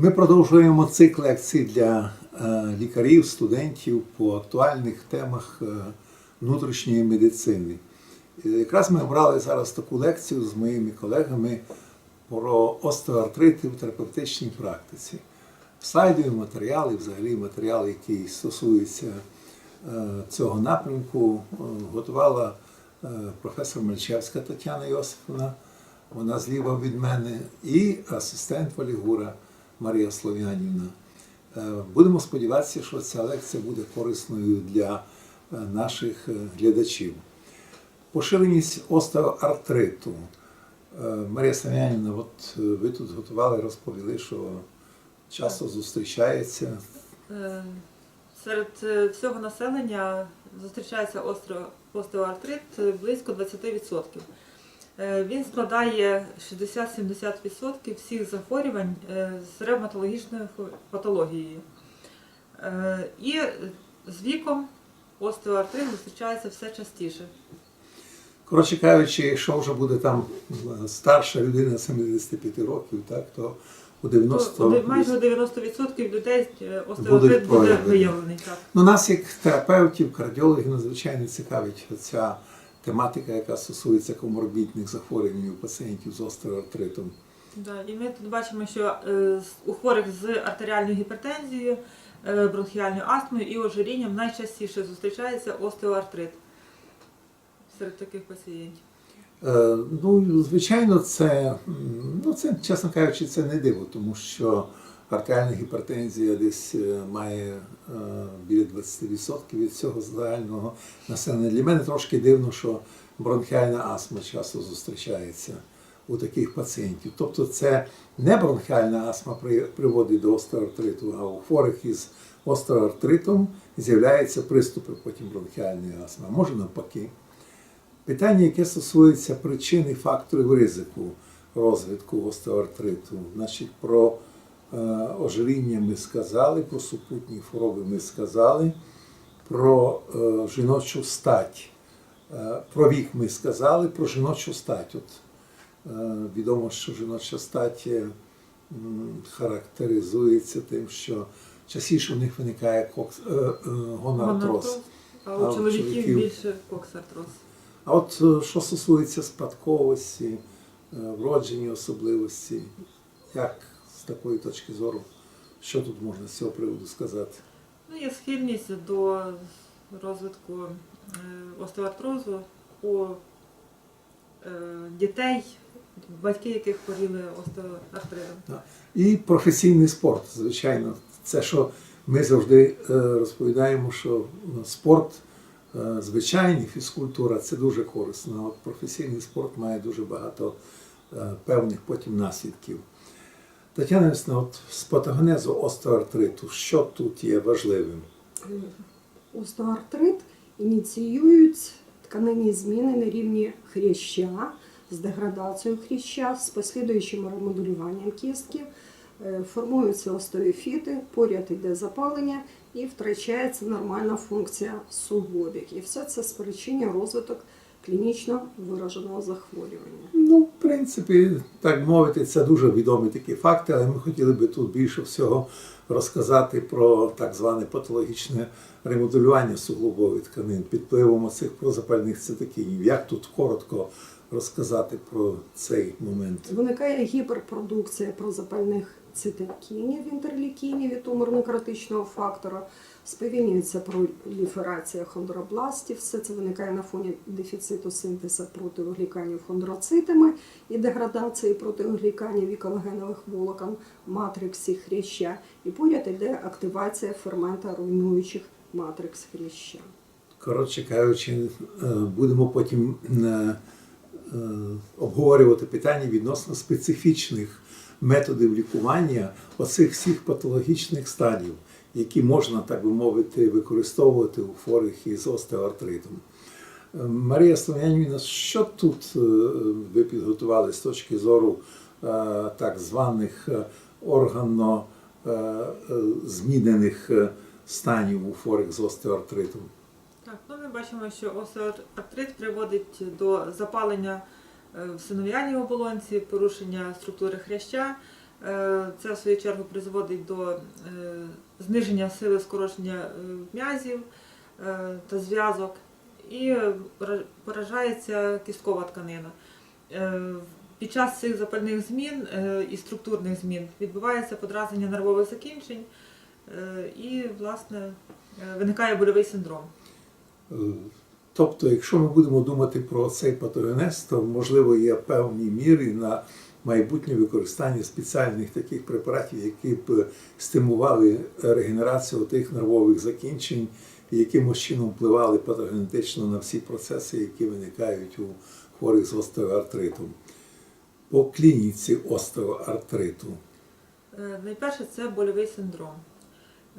Ми продовжуємо цикл лекцій для е, лікарів, студентів по актуальних темах е, внутрішньої медицини. Якраз ми обрали зараз таку лекцію з моїми колегами про остеоартрити в терапевтичній практиці. Слайдові матеріали, взагалі матеріали, які стосуються е, цього напрямку, е, готувала е, професор Мельчевська Тетяна Йосифовна, вона зліва від мене, і асистент Валігура Марія Слов'янівна. Е, Будемо сподіватися, що ця лекція буде корисною для е, наших е, глядачів. Поширеність остеоартриту. Марія Слов'янівна, от ви тут готували, розповіли, що часто зустрічається. Серед всього населення зустрічається остеоартрит близько 20%. Е, Він складає 60-70% всіх захворювань е, з ревматологічною патологією. Е, І з віком остеоартрит зустрічається все частіше. Коротше кажучи, якщо вже буде там старша людина 75 років, так, то у 90 Тобто майже 90% людей остеоартрит буде виявлений. Так. Ну, нас, як терапевтів, кардіологів, надзвичайно цікавить ця тематика, яка стосується коморбідних захворювань у пацієнтів з остеоартритом. Да, і ми тут бачимо, що е, у хворих з артеріальною гіпертензією, е, бронхіальною астмою і ожирінням найчастіше зустрічається остеоартрит серед таких пацієнтів. Е, Ну, звичайно, це, ну, це, чесно кажучи, це не диво, тому що артеріальна гіпертензія десь е, має е, біля 20% від цього загального населення. Для мене трошки дивно, що бронхіальна астма часто зустрічається у таких пацієнтів. Тобто це не бронхіальна астма приводить до остеоартриту, а у хворих із остеоартритом з'являються приступи потім бронхіальної астми, а може навпаки. Питання, яке стосується причин і факторів ризику розвитку остеоартриту. Значить, про ожиріння ми сказали, про супутні хвороби ми сказали, про е, жіночу стать. Е, про вік ми сказали, про жіночу стать. От, е, відомо, що жіноча стать е, характеризується тим, що частіше у них виникає кокс, е, е, гонартроз. А у чоловіків більше коксартроз. А от е, що стосується спадковості, е, вроджені особливості, як такої точки зору, що тут можна з цього приводу сказати? Ну, є схильність до розвитку е, остеоартрозу у е, дітей, батьки яких хворіли остеоартритом. І професійний спорт, звичайно, це що ми завжди е, розповідаємо, що спорт звичайний, фізкультура це дуже корисно. От професійний спорт має дуже багато певних потім наслідків. Тетяна Іванівна, от з патогенезу остеоартриту, що тут є важливим? Остеоартрит ініціюють тканинні зміни на рівні хряща з деградацією хряща, з послідуючим ремоделюванням кістки, Е, формуються остеофіти, поряд йде запалення і втрачається нормальна функція суглобів. І все це спричинює розвиток клінічно вираженого захворювання. Ну, принципі, так мовити, це дуже відомі такі факти, але ми хотіли би тут більше всього розказати про так зване патологічне ремоделювання суглобових тканин під впливом цих прозапальних цитокінів. Як тут коротко розказати про цей момент? Виникає гіперпродукція прозапальних цитокінів, інтерлікінів і туморно-критичного фактора, сповільнюється проліферація хондробластів. Все це виникає на фоні дефіциту синтезу протиогліканів хондроцитами і деградації протиогліканів і колагенових волокон матриксі хряща. І поряд йде активація фермента руйнуючих матрикс хряща. Коротше кажучи, е, будемо потім е, е, обговорювати питання відносно специфічних методів лікування оцих всіх патологічних стадій, які можна, так би мовити, використовувати у хворих із остеоартритом. Е, Марія Слов'янівна, що тут е, ви підготували з точки зору е, так званих органно змінених станів у хворих з остеоартритом? Так, ну ми бачимо, що остеоартрит приводить до запалення в синовіальній оболонці, порушення структури хряща, Це в свою чергу призводить до е, зниження сили скорочення е, м'язів е, та зв'язок і поражається кісткова тканина. Е, Під час цих запальних змін е, і структурних змін відбувається подразнення нервових закінчень е, і, власне, е, виникає больовий синдром. Е, Тобто, якщо ми будемо думати про цей патогенез, то можливо є певні міри на майбутнє використання спеціальних таких препаратів, які б стимували регенерацію тих нервових закінчень і якимось чином впливали патогенетично на всі процеси, які виникають у хворих з остеоартритом. По клініці остеоартриту. Е, Найперше це больовий синдром,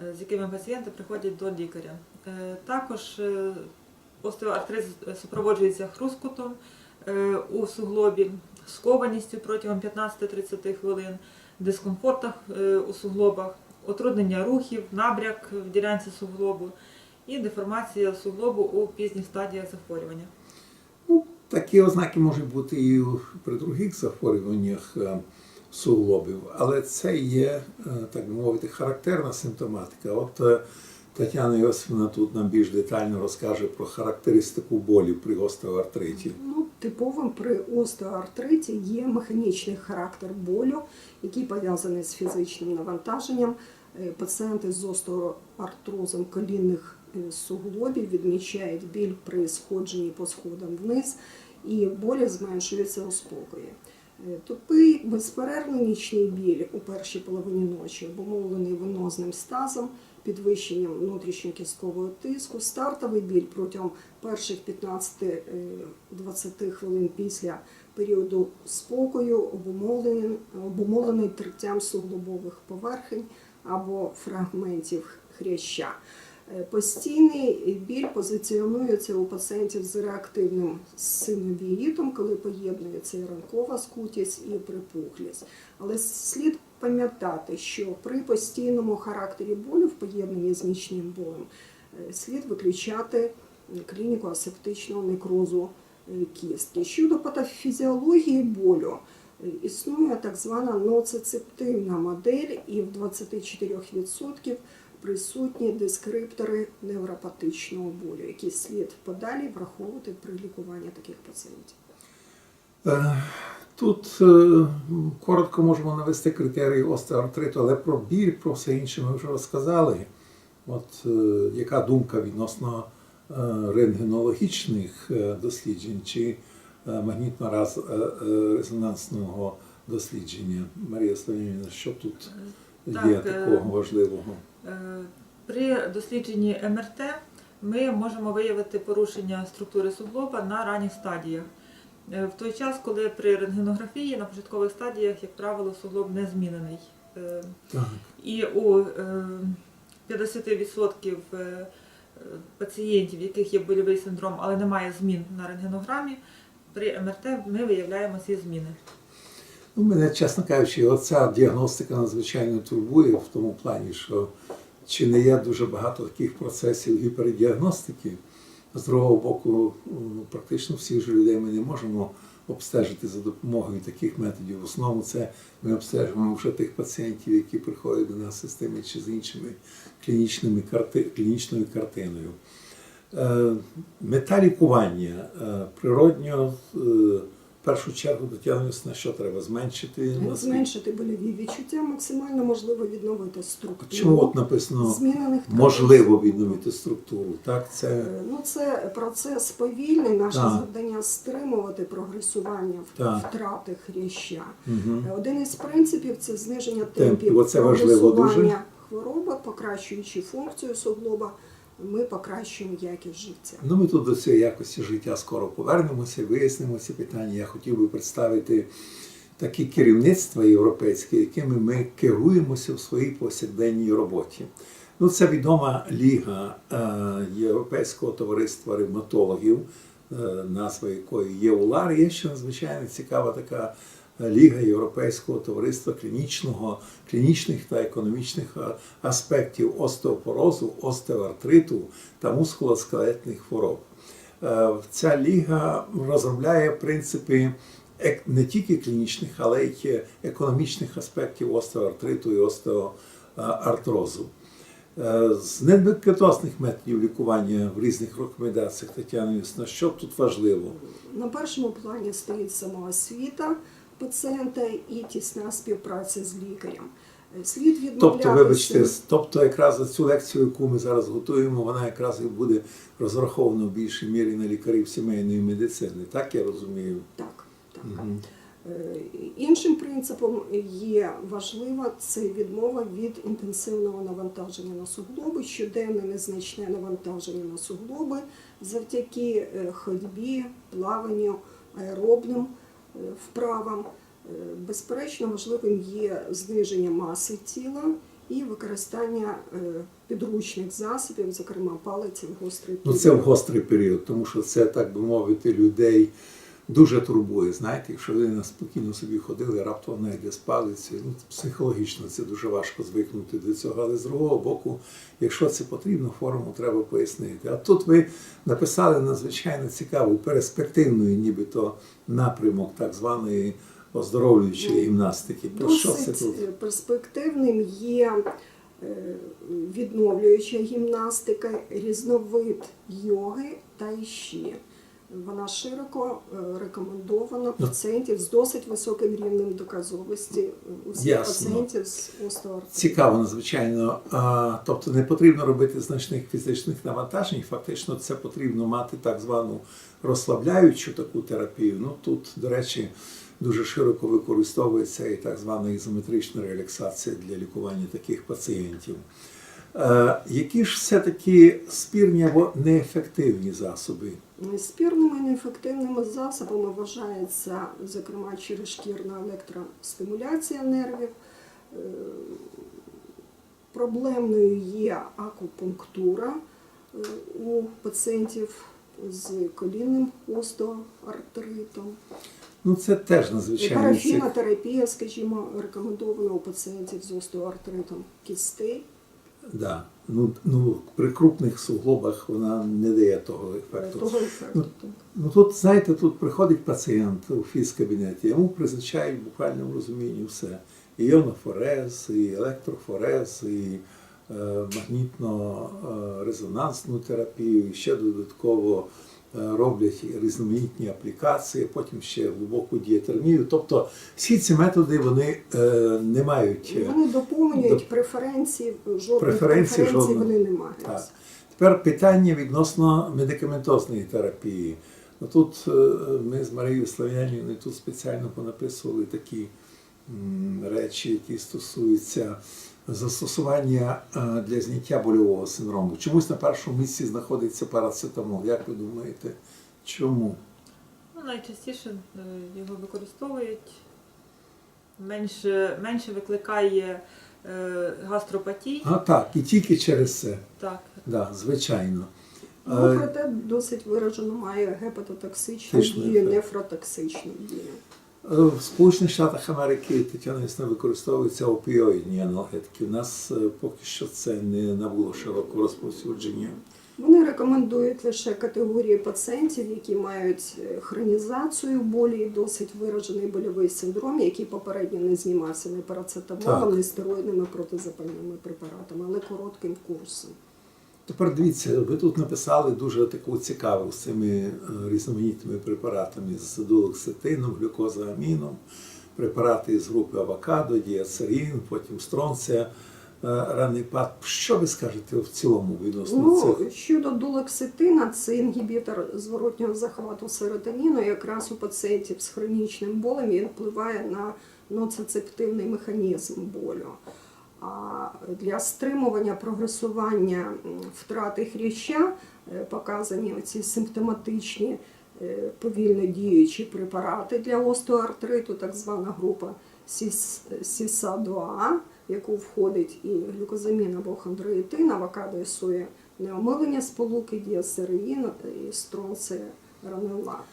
е, з якими пацієнти приходять до лікаря. Е, Також остеоартрит супроводжується хрускотом е, у суглобі, скованістю протягом 15-30 хвилин, дискомфортах е, у суглобах, утруднення рухів, набряк в ділянці суглобу і деформація суглобу у пізніх стадіях захворювання. Ну, такі ознаки можуть бути і при других захворюваннях е, суглобів, але це є, е, так би мовити, характерна симптоматика. От е, Тетяна Йосифівна тут нам більш детально розкаже про характеристику болі при остеоартриті. Ну, типовим при остеоартриті є механічний характер болю, який пов'язаний з фізичним навантаженням. Е, Пацієнти з остеоартрозом колінних е, суглобів відмічають біль при сходженні по сходам вниз, і болі зменшуються у спокої. Тупий безперервний нічний біль у першій половині ночі, обумовлений венозним стазом, підвищенням внутрішньокісткового тиску, стартовий біль протягом перших 15-20 хвилин після періоду спокою, обумовлений, обумовлений триттям суглобових поверхень або фрагментів хряща. Е, Постійний біль позиціонується у пацієнтів з реактивним синовіїтом, коли поєднується ранкова скутість, і припухлість. Але слід пам'ятати, що при постійному характері болю в поєднанні з нічним болем е, слід виключати клініку асептичного некрозу е, кістки. Щодо патофізіології болю, існує так звана ноцицептивна модель, і в 24% присутні дескриптори невропатичного болю, які слід подалі враховувати при лікуванні таких пацієнтів. Е, Тут е, коротко можемо навести критерії остеоартриту, але про біль, про все інше ми вже розказали. От е, яка думка відносно рентгенологічних досліджень чи магнітно-резонансного дослідження? Марія Славінівна, що тут є Так, такого важливого? Е, При дослідженні МРТ ми можемо виявити порушення структури суглоба на ранніх стадіях. Е, В той час, коли при рентгенографії на початкових стадіях, як правило, суглоб не змінений. Е, Так. І у е, 50% е, е, пацієнтів, в яких є больовий синдром, але немає змін на рентгенограмі, при МРТ ми виявляємо ці зміни. Ну, мене, чесно кажучи, оця діагностика надзвичайно турбує в тому плані, що чи не є дуже багато таких процесів гіпердіагностики. З другого боку, практично всіх же людей ми не можемо обстежити за допомогою таких методів. В основному це ми обстежуємо вже тих пацієнтів, які приходять до нас з тими чи з іншими клінічними карти, клінічною картиною. Е, Мета лікування е, природньо, е, першу чергу дотягнутися на що треба зменшити наскільки? Зменшити больові відчуття максимально можливо відновити структуру. Чому от написано змінених можливо відновити структуру? Так, це Е, Ну, це процес повільний. Наше Так. завдання стримувати прогресування Так. втрати хряща. Е, Один із принципів це зниження Темпів. важливо прогресування хвороби, покращуючи функцію суглоба, ми покращуємо якість життя. Ну, ми тут до цієї якості життя скоро повернемося, вияснимо ці питання. Я хотів би представити такі керівництва європейські, якими ми керуємося в своїй повсякденній роботі. Ну, це відома ліга е, Європейського товариства ревматологів, е, назва якої є УЛАР. Є ще надзвичайно цікава така ліга Європейського товариства клінічного, клінічних та економічних аспектів остеопорозу, остеоартриту та мускулоскелетних хвороб. Е, Ця ліга розробляє принципи не тільки клінічних, але й економічних аспектів остеоартриту і остеоартрозу. Е, З немедикаментозних методів лікування в різних рекомендаціях Тетяна Юсна, що тут важливо? На першому плані стоїть самоосвіта пацієнта і тісна співпраця з лікарем. Е, Слід відмовлятися. Тобто, вибачте, тобто якраз за цю лекцію, яку ми зараз готуємо, вона якраз і буде розрахована в більшій мірі на лікарів сімейної медицини. Так я розумію. Так, так. Е, Іншим принципом є важлива це відмова від інтенсивного навантаження на суглоби, щоденне незначне навантаження на суглоби завдяки е, ходьбі, плаванню, аеробним вправам. Е, Безперечно, важливим є зниження маси тіла і використання е, підручних засобів, зокрема палиців, гострий Ну це в гострий період, тому що це, так би мовити, людей дуже турбує. Знаєте, якщо людина спокійно собі ходили, раптом вона йде з палиці. Ну, психологічно це дуже важко звикнути до цього. Але з другого боку, якщо це потрібно, форму треба пояснити. А тут ви написали надзвичайно цікаву перспективну, нібито напрямок так званої оздоровлюючої гімнастики. Про що це тут? е, перспективним є е, відновлююча гімнастика, різновид йоги та іші. Вона широко е, рекомендована пацієнтів з досить високим рівнем доказовості е, у всіх Ясно. пацієнтів з остеоартритом. Цікаво, надзвичайно. Тобто не потрібно робити значних фізичних навантажень. Фактично, це потрібно мати так звану розслабляючу таку терапію. Ну тут, до речі, дуже широко використовується і так звана ізометрична релаксація для лікування таких пацієнтів. Е, які ж все-таки спірні або неефективні засоби? Спірними і неефективними засобами вважається, зокрема, черешкірна електростимуляція нервів. Е, Проблемною є акупунктура е, у пацієнтів з колінним остеоартритом. Ну це теж надзвичайно. Парафінотерапія, скажімо, рекомендована у пацієнтів з остеоартритом кістей. Да. Ну, ну, при крупних суглобах вона не дає того ефекту. Того ефекту. так. Ну тут, знаєте, тут приходить пацієнт у фізкабінеті, йому призначають в буквальному розумінні все. І іонофорез, і електрофорез, і е, магнітно-резонансну терапію, і ще додатково е, роблять різноманітні аплікації, потім ще глибоку дієтермію. Тобто всі ці методи вони е, не мають. е, Вони доповнюють Доп- преференції, жодних Преференцій преференцій жодних. вони не мають. Так. Тепер питання відносно медикаментозної терапії. Ну, тут е, ми з Марією Слав'янівною тут спеціально понаписували такі речі, які стосуються застосування е, для зняття больового синдрому. Чомусь на першому місці знаходиться парацетамол. Як ви думаєте, чому? Ну, найчастіше е, його використовують. Менше, менше викликає е, гастропатій. А так, і тільки через це. Так. Да, звичайно. Ну, Е, проте досить виражено має гепатотоксичну дію, нефротоксичну дію. Е, В Сполучених Штатах Америки Тетяна Ясна використовуються опіоїдні аналгетики. У нас е, поки що це не набуло широкого розповсюдження. Вони рекомендують лише категорії пацієнтів, які мають е, хронізацію болі, і досить виражений больовий синдром, який попередньо не знімався ні парацетамолом, ні стероїдними протизапальними препаратами, але коротким курсом. Тепер дивіться, ви тут написали дуже таку цікаву з цими е, різноманітними препаратами з дулоксетином, глюкозаміном, препарати з групи авокадо, діацерін, потім стронція, е, ранипад. Що ви скажете в цілому відносно Ну, цих? щодо дулоксетина, це інгібітор зворотнього захвату серотоніну. Якраз у пацієнтів з хронічним болем він впливає на ноцицептивний механізм болю. А для стримування прогресування втрати хряща е, показані оці симптоматичні е, повільно діючі препарати для остеоартриту, так звана група СІСА-2А, в яку входить і глюкозамін або хондроїтин, авокадо і соя, неомилення сполуки, діасереїн і стронція ранелат.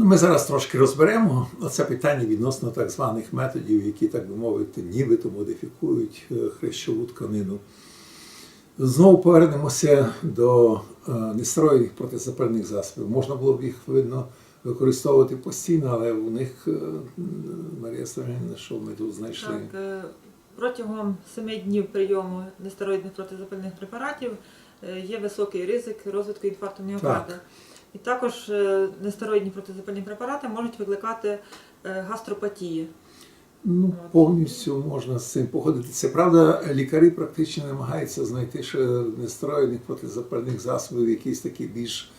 Ну, ми зараз трошки розберемо оце питання відносно так званих методів, які, так би мовити, нібито модифікують е, хрящову тканину. Знову повернемося до е, протизапальних засобів. Можна було б їх видно використовувати постійно, але у них е, Марія Славянівна, що ми тут знайшли? Так, протягом 7 днів прийому нестероїдних протизапальних препаратів є високий ризик розвитку інфаркту міокарда. І також е, нестероїдні протизапальні препарати можуть викликати е, гастропатії. Ну, повністю можна з цим погодитися. Правда, лікарі практично намагаються знайти ще нестроєних протизапальних засобів, якісь такі більш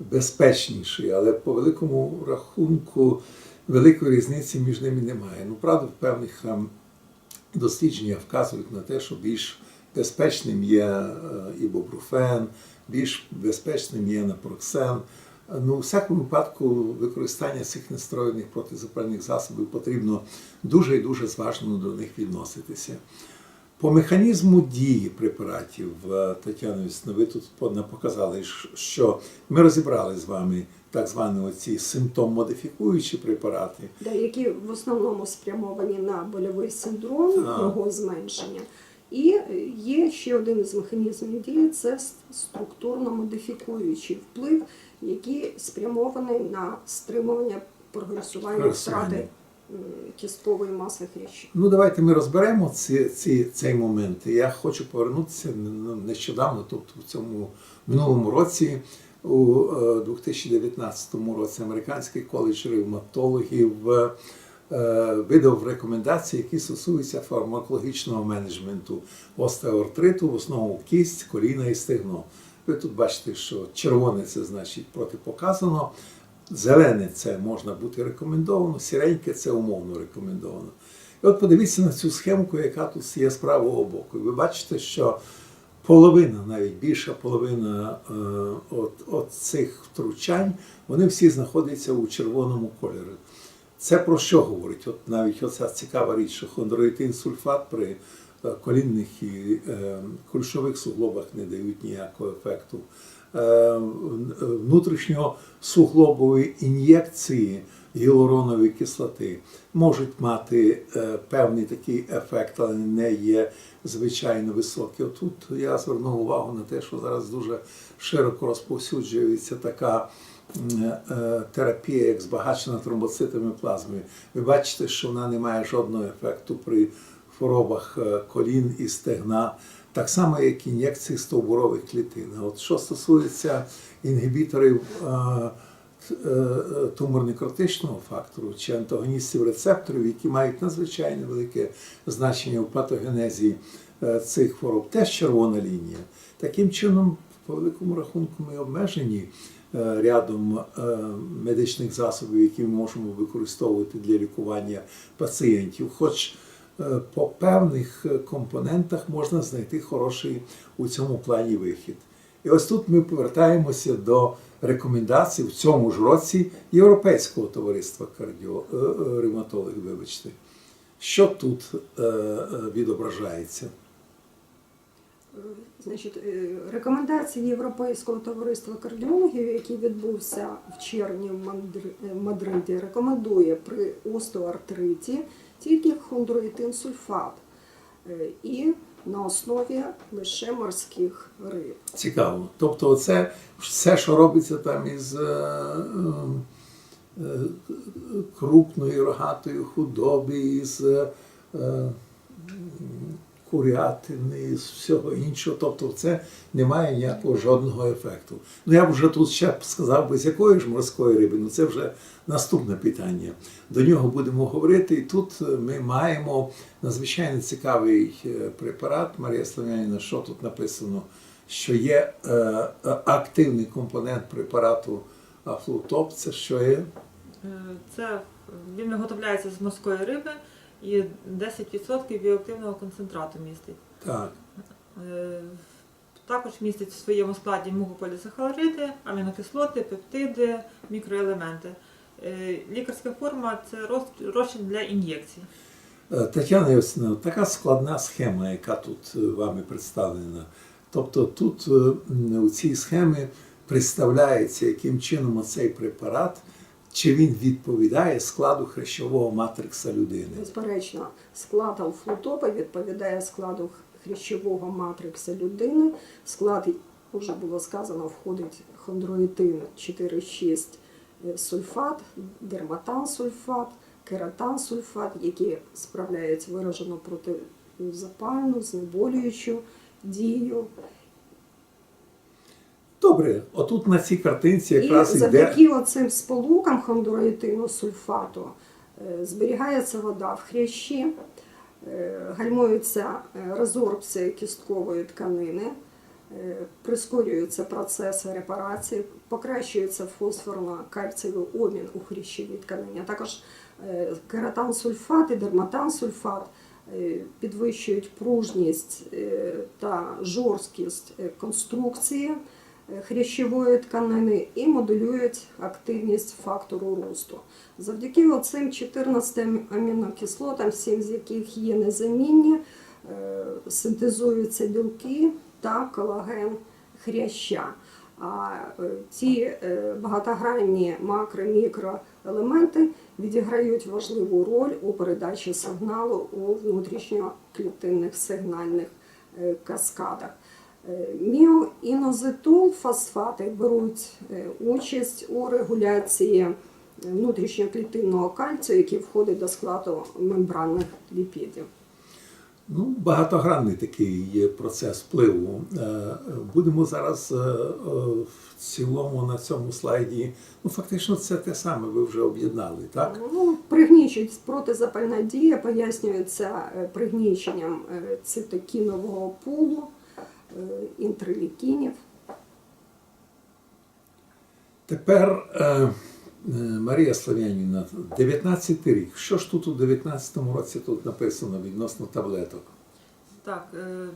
безпечніші, але по великому рахунку великої різниці між ними немає. Ну, правда, в певних ем, дослідження вказують на те, що більш безпечним є е, ібупрофен, більш безпечним є напроксен. Ну, у всякому випадку використання цих нестроєних протизапальних засобів потрібно дуже і дуже зважно до них відноситися. По механізму дії препаратів, е, Тетяна Вісна, ви тут показали, що ми розібрали з вами так звані оці симптом-модифікуючі препарати. Да, які в основному спрямовані на больовий синдром, Так. його зменшення. І е, є ще один із механізмів дії це структурно-модифікуючий вплив, який спрямований на стримування прогресування втрати кісткової маси хрящів. Ну, давайте ми розберемо ці, ці, цей момент. Я хочу повернутися ну, нещодавно, тобто в цьому минулому році, у е, 2019 році, Американський коледж ревматологів е, видав рекомендації, які стосуються фармакологічного менеджменту остеоартриту, в основному кість, коліна і стегно. Ви тут бачите, що червоне це значить протипоказано, зелене це можна бути рекомендовано, сіреньке це умовно рекомендовано. І от подивіться на цю схемку, яка тут є з правого боку. Ви бачите, що половина, навіть більша половина е, от, от цих втручань, вони всі знаходяться у червоному кольорі. Це про що говорить? От навіть оця цікава річ, що хондроїтин сульфат при е, колінних і е, кульшових суглобах не дають ніякого ефекту. Е, внутрішньосуглобові ін'єкції гіалуронової кислоти можуть мати е, певний такий ефект, але не є звичайно високі. Отут я звернув увагу на те, що зараз дуже широко розповсюджується така е, терапія, як збагачена тромбоцитами плазми. Ви бачите, що вона не має жодного ефекту при хворобах е, колін і стегна, так само, як ін'єкції стовбурових клітин. От що стосується інгібіторів е, е, туморно-кротичного фактору чи антагоністів рецепторів, які мають надзвичайно велике значення в патогенезі е, цих хвороб, теж червона лінія. Таким чином, по великому рахунку, ми обмежені рядом медичних засобів, які ми можемо використовувати для лікування пацієнтів. Хоч по певних компонентах можна знайти хороший у цьому плані вихід. І ось тут ми повертаємося до рекомендацій в цьому ж році Європейського товариства кардіо... е, е, вибачте. Що тут е, відображається? Значить, рекомендації Європейського товариства кардіологів, який відбувся в червні в Мадриді, рекомендує при остеоартриті тільки хондроїтин сульфат і на основі лише морських риб. Цікаво. Тобто, це все, що робиться там із е, е, е, крупної рогатої худоби, із е, курятини, з всього іншого. Тобто, це не має ніякого жодного ефекту. Ну я б вже тут ще сказав би, з якої ж морської риби, ну це вже наступне питання. До нього будемо говорити. І тут е, ми маємо надзвичайно цікавий е, препарат. Марія Славянівна, що тут написано? Що є е, е, активний компонент препарату Афлутоп, це що є? Це він виготовляється з морської риби і 10% біоактивного концентрату містить. Так. Е, Також містить в своєму складі мугополісахариди, амінокислоти, пептиди, мікроелементи. Е, Лікарська форма це розчин для ін'єкцій. Е, Тетяна Йосина, така складна схема, яка тут вами представлена. Тобто тут у цій схемі представляється, яким чином оцей препарат, чи він відповідає складу хрящового матрикса людини. Безперечно, склад алфлутопа відповідає складу хрящового матрикса людини. Склад, вже було сказано, входить хондроїтин 4,6 е, сульфат, дерматансульфат, кератансульфат, які справляють виражено протизапальну, знеболюючу дію. Добре, отут на цій картинці І якраз йде. завдяки оцим сполукам хондроїтину сульфату е, зберігається вода в хрящі, е, гальмується е, резорбція кісткової тканини, прискорюються процеси репарації, покращується фосфорно-кальцієвий обмін у хрящовій тканині. А також кератансульфат і дерматансульфат підвищують пружність та жорсткість конструкції хрящової тканини і моделюють активність фактору росту. Завдяки оцим 14 амінокислотам, 7 з яких є незамінні, е, синтезуються білки та колаген хряща. А ці е, багатогранні макро-мікроелементи відіграють важливу роль у передачі сигналу у внутрішньоклітинних сигнальних е, каскадах. Е, Міоінозитол фосфати беруть е, участь у регуляції внутрішньоклітинного кальцію, який входить до складу мембранних ліпідів. Ну, багатогранний такий є процес впливу. Е, Будемо зараз в цілому на цьому слайді. Ну, фактично, це те саме ви вже об'єднали, так? Ну, пригнічують протизапальна дія пояснюється пригніченням цитокінового пулу, інтрилікінів. Тепер е, е, Марія Слав'янівна, 19 рік. Що ж тут у 19-му році тут написано відносно таблеток? Так, е,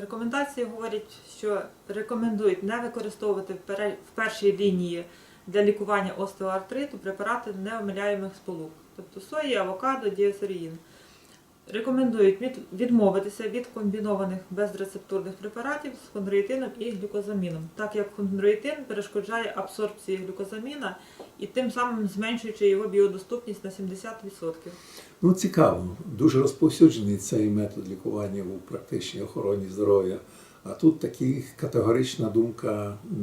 рекомендації говорять, що рекомендують не використовувати в першій лінії для лікування остеоартриту препарати неомиляємих сполук, тобто сої, авокадо, діасеріїн. Рекомендують від- відмовитися від комбінованих безрецептурних препаратів з хондроїтином і глюкозаміном, так як хондроїтин перешкоджає абсорбції глюкозаміна і тим самим зменшуючи його біодоступність на 70%. Ну, цікаво, дуже розповсюджений цей метод лікування у практичній охороні здоров'я. А тут такі категорична думка е,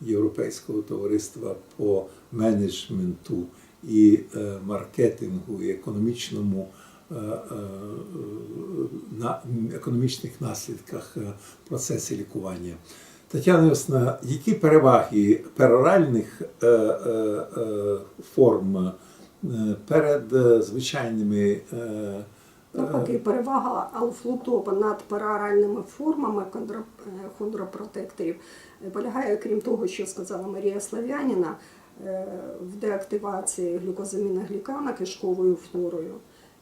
Європейського товариства по менеджменту і е, маркетингу, і економічному на економічних наслідках е, процесу лікування. Тетяна Йосна, які переваги пероральних е, е, е, форм е, перед е, звичайними е, Навпаки, перевага алфлутопа над пероральними формами е, хондропротекторів е, полягає, крім того, що сказала Марія Славяніна, е, в деактивації глюкозаміна глікана кишковою флорою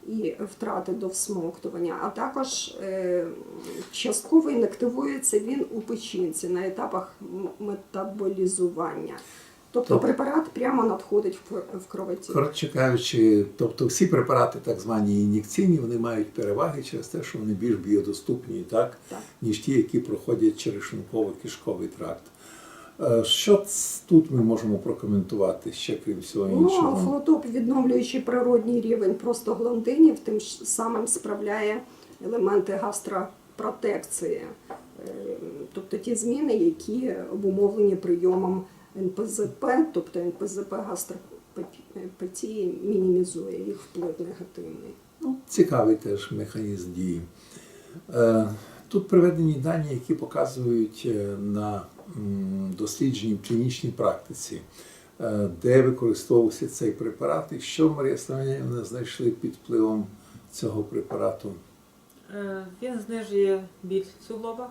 і втрати до всмоктування, а також е, частково інактивується він у печінці на етапах метаболізування. Тобто Тобто- препарат прямо надходить в кр- в кровотік. коротше кажучи, тобто всі препарати, так звані ін'єкційні, вони мають переваги через те, що вони більш біодоступні, так, Так. ніж ті, які проходять через шлунково-кишковий тракт. Е, Що тут ми можемо прокоментувати ще крім всього Ну, іншого? флотоп, відновлюючи природній рівень простагландинів, тим самим справляє елементи гастропротекції, Е, тобто ті зміни, які обумовлені прийомом НПЗП, тобто НПЗП гастропатії мінімізує їх вплив негативний. Ну, цікавий теж механізм дії. Е, Тут приведені дані, які показують е, на м, дослідженні в клінічній практиці, е, де використовувався цей препарат, і що Марія Славянівна знайшли під впливом цього препарату. Е, Він знижує біль в суглобах,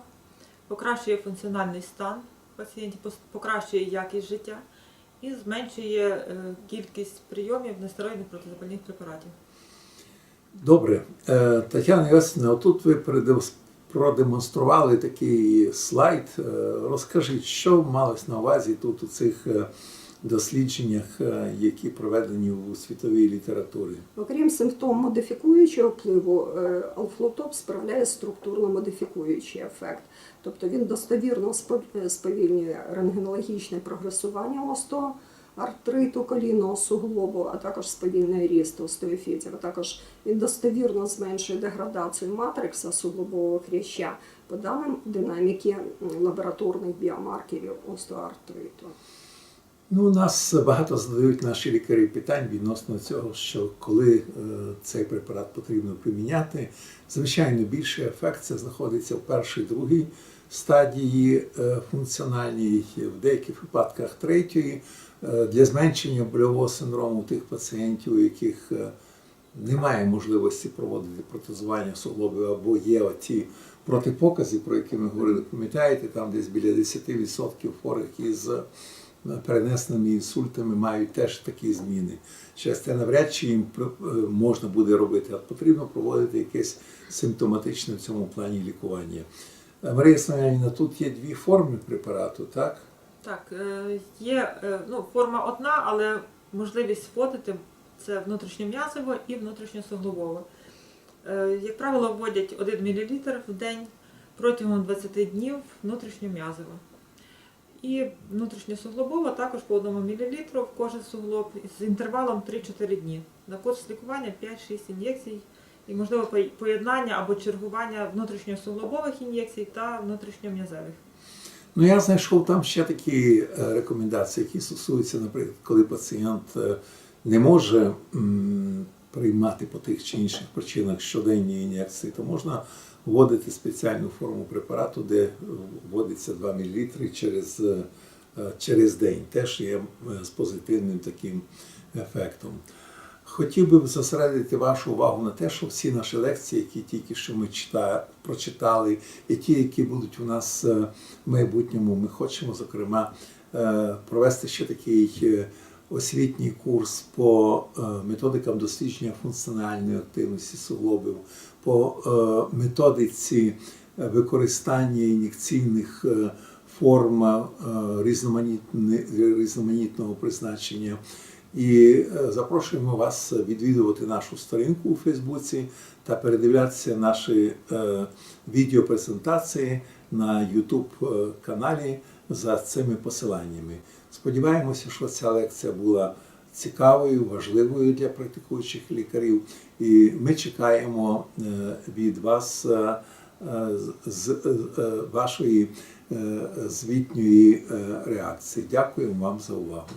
покращує функціональний стан пацієнтів, покращує якість життя і зменшує е, кількість прийомів нестероїдних протизапальних препаратів. Добре, Тетяна Йосифівна, отут ви продемонстрували такий слайд. Е, Розкажіть, що малось на увазі тут у цих е, дослідженнях, е, які проведені у світовій літературі? Окрім симптом-модифікуючого впливу, е, алфлотоп справляє структурно-модифікуючий ефект. Тобто він достовірно спо- сповільнює рентгенологічне прогресування остеоартриту колінного суглобу, а також сповільнює ріст остеофітів. А також він достовірно зменшує деградацію матрикса суглобового хряща по даним динаміки лабораторних біомаркерів остеоартриту. Ну, нас багато задають наші лікарі питань відносно цього, що коли е, цей препарат потрібно приміняти, звичайно, більший ефект це знаходиться в першій, другій стадії е, функціональній, в деяких випадках третьої, Е, для зменшення больового синдрому тих пацієнтів, у яких е, немає можливості проводити протезування суглобів або є оті протипокази, про які ми говорили, пам'ятаєте, там десь біля 10% хворих із перенесеними інсультами мають теж такі зміни. Через те навряд чи їм можна буде робити, а потрібно проводити якесь симптоматичне в цьому плані лікування. Марія Славянівна, тут є дві форми препарату, так? Так, е, є е, ну, форма одна, але можливість вводити це внутрішньом'язово і внутрішньосуглобово. Е, Як правило, вводять 1 мл в день протягом 20 днів внутрішньом'язово. І внутрішньосуглобово також по 1 мл в кожен суглоб з інтервалом 3-4 дні. На курс лікування 5-6 ін'єкцій і можливо поєднання або чергування внутрішньосуглобових ін'єкцій та внутрішньом'язевих. Ну, я знайшов там ще такі е, рекомендації, які стосуються, наприклад, коли пацієнт е, не може приймати по тих чи інших причинах щоденні ін'єкції, то можна вводити спеціальну форму препарату, де вводиться 2 мл через, е, через день. Теж є з позитивним таким ефектом. Хотів би зосередити вашу увагу на те, що всі наші лекції, які тільки що ми чита, прочитали, і ті, які будуть у нас е, в майбутньому, ми хочемо, зокрема, е, провести ще такий е, освітній курс по методикам дослідження функціональної активності суглобів, по методиці використання ін'єкційних форм різноманітного призначення. І е, запрошуємо вас відвідувати нашу сторінку у Фейсбуці та передивлятися наші е, відеопрезентації на YouTube каналі за цими посиланнями. Сподіваємося, що ця лекція була цікавою, важливою для практикуючих лікарів, і ми чекаємо е, від вас е, е, з, е, вашої е, звітньої е, реакції. Дякую вам за увагу.